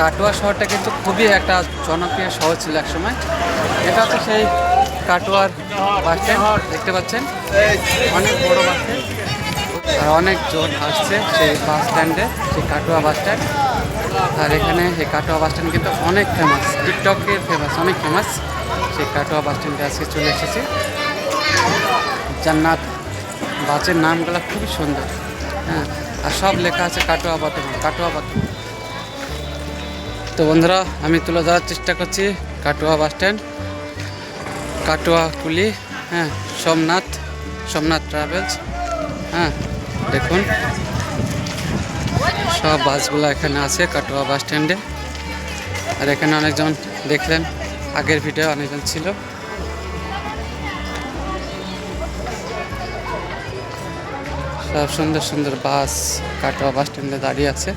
কাটোয়া শহরটা কিন্তু খুবই একটা জনপ্রিয় শহর ছিল একসময় এটা হচ্ছে সেই কাটোয়ার বাস স্ট্যান্ড দেখতে পাচ্ছেন? অনেক বড় বাস। আর অনেক জন আসছে সেই বাস স্ট্যান্ডে, সেই কাটোয়া বাস স্ট্যান্ড। আর এখানে এই কাটোয়া বাস স্ট্যান্ড কিন্তু অনেক ফেমাস টিকটকের ফেমাস অনেক ফেমাস সেই কাটোয়া বাস স্ট্যান্ডে আজকে চলে এসেছি। জান্নাত বাসের নামগুলো খুবই সুন্দর হ্যাঁ। আর সব লেখা আছে কাটোয়া বর্তমান কাটোয়া বর্তমান তো বন্ধুরা, আমি তুলে ধরার চেষ্টা করছি কাটোয়া বাস স্ট্যান্ড, কাটোয়া কুলি হ্যাঁ সোমনাথ সোমনাথ ট্রাভেলস হ্যাঁ দেখুন, সব বাসগুলো এখানে আছে কাটোয়া বাস স্ট্যান্ডে। আর এখানে অনেকজন দেখলেন, আগের ভিডিও অনেকজন ছিল। সব সুন্দর সুন্দর বাস কাটোয়া বাস স্ট্যান্ডে দাঁড়িয়ে আছে।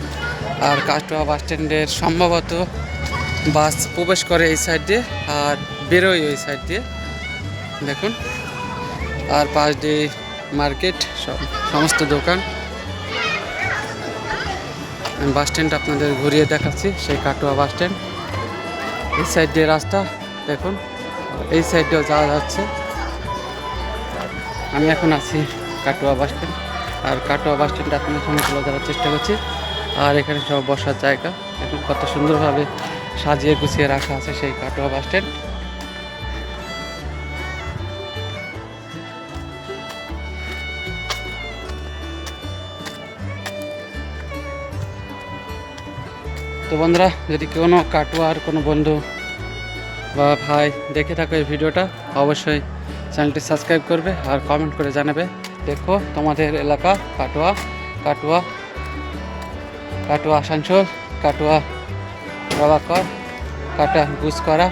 আর কাটোয়া বাস স্ট্যান্ডের সম্ভবত বাস প্রবেশ করে এই সাইড দিয়ে আর বেরোয় ওই সাইড দিয়ে। দেখুন, আর পাশ দিয়ে মার্কেট সমস্ত দোকান। বাস স্ট্যান্ড আপনাদের ঘুরিয়ে দেখাচ্ছি, সেই কাটোয়া বাস স্ট্যান্ড। এই সাইড দিয়ে রাস্তা, দেখুন, এই সাইড দিয়েও যাওয়া যাচ্ছে। আমি এখন আছি কাটোয়া বাস স্ট্যান্ড। আর কাটোয়া বাস স্ট্যান্ডে আপনাদের সামনে তুলে ধরার চেষ্টা করছি। আর এখানে সব বসার জায়গা। এখন কত সুন্দরভাবে সাজিয়ে গুছিয়ে রাখা আছে সেই কাটোয়া বাস স্ট্যান্ড। তো বন্ধুরা, যদি কোনো কাটোয়ার কোনো বন্ধু বা ভাই দেখে থাকো এই ভিডিওটা, অবশ্যই চ্যানেলটি সাবস্ক্রাইব করবে আর কমেন্ট করে জানাবে। দেখো তোমাদের এলাকা কাটোয়া কাটোয়া কাটোয়া আসানসোল, কাটোয়া প্রভাকর কাটা গুসকরা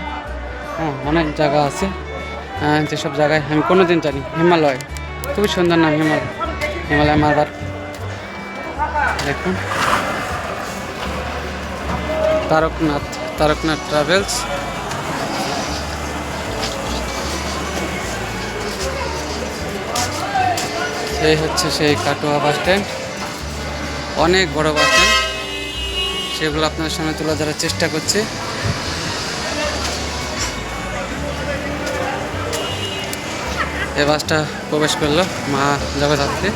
হ্যাঁ অনেক জায়গা আছে। যেসব জায়গায় আমি কোনো দিন জানি হিমালয়। খুবই সুন্দর নাম হিমালয়। হিমালয় মারবার দেখুন। তারকনাথ তারকনাথ ট্রাভেলস। এই হচ্ছে সেই কাটোয়া বাস স্ট্যান্ড। অনেক বড় বাস সেগুলো আপনার সামনে তুলে ধরার চেষ্টা করছি। এই বাসটা প্রবেশ করল, মা জগদ্ধাত্রী।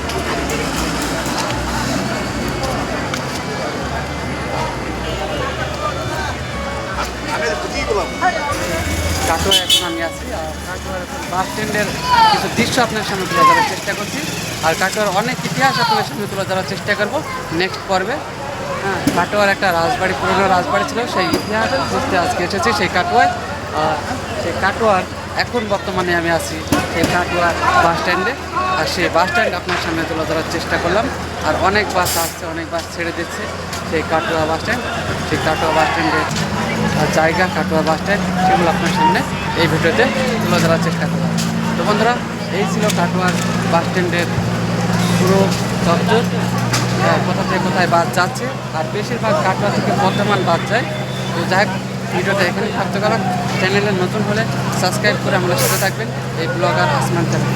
কাটোয়া এখন আমি আছি। কিছু দৃশ্য আপনার তুলে চেষ্টা করছি। আর কাটোয়ার অনেক ইতিহাস আপনার সামনে তুলে ধরার চেষ্টা করব। নেক্সট পর্বে কাটোয়ার একটা রাজবাড়ি পুরনো রাজবাড়ি ছিল সেই ইতিহাস বুঝতে আজকে এসেছি সেই কাটোয়ায়। আর সেই কাটোয়ার এখন বর্তমানে আমি আছি সেই কাটোয়ার বাস স্ট্যান্ডে। আর সেই বাস স্ট্যান্ড আপনার সামনে তুলে ধরার চেষ্টা করলাম। আর অনেক বাস আসছে অনেক বাস ছেড়ে দিচ্ছে সেই কাটোয়া বাস স্ট্যান্ড। সেই কাটোয়া বাস স্ট্যান্ডের জায়গা কাটোয়া বাস স্ট্যান্ড সেগুলো আপনার সামনে এই ভিডিওতে তুলে ধরার চেষ্টা করলাম। তো বন্ধুরা এই ছিল কাটোয়ার বাস স্ট্যান্ডের পুরো হ্যাঁ, কোথা থেকে কোথায় বাস যাচ্ছে, আর বেশিরভাগ কাটোয়া থেকে বর্ধমান বাস যায়। তো যাই ভিডিওটা এখানে থাকতে গেলাম চ্যানেলে নতুন হলে সাবস্ক্রাইব করে আমাদের সাথে থাকবেন। এই ব্লগার আসমান চ্যানেল।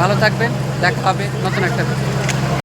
ভালো থাকবেন, দেখা হবে নতুন একটা ভিডিও